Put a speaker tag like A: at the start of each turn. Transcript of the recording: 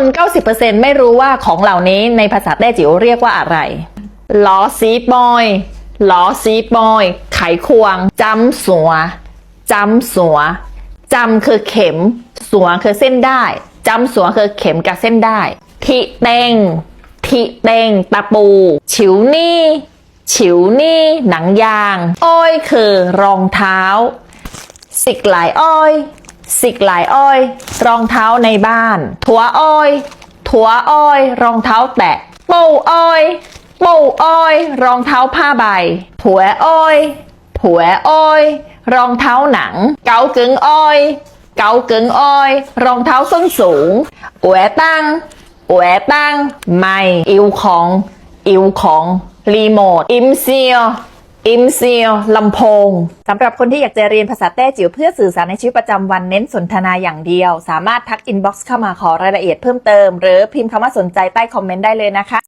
A: คน90%ไม่รู้ว่าของเหล่านี้ในภาษาแต้จิ๋วเรียกว่าอะไรล้อซีบอยล้อซีบอย ไขควงจำสัวจำสัวจำคือเข็ม สัวคือเส้นได้จำสัวคือเข็มกับเส้นได้ทิเตงทิเตงตะปู ฉิวนี่ฉิวนี่ หนังยาง อ้อยคือรองเท้า สิกหลายอ้อย สิกหลายอ้อย รองเท้าในบ้าน ถั่วอ้อย ถั่วอ้อย รองเท้าแตะปูอ้อยปูอ้อย รองเท้าผ้าใบ ผัวอ้อย ผัวอ้อย รองเท้าหนัง เกากึ่งอ้อย เกากึ่งอ้อย รองเท้าส้นสูงอวตั้งอวตั้ง ไม่ อิวของ อิวของ รีโมท อิมเซีย อิมเซียลำโพงสำหรับคนที่อยากจะเรียนภาษาแต้จิ๋วเพื่อสื่อสารในชีวิตประจำวันเน้นสนทนาอย่างเดียว สามารถทักอินบ็อกซ์เข้ามาขอรายละเอียดเพิ่มเติม หรือพิมพ์คำว่าสนใจใต้คอมเมนต์ได้เลยนะคะ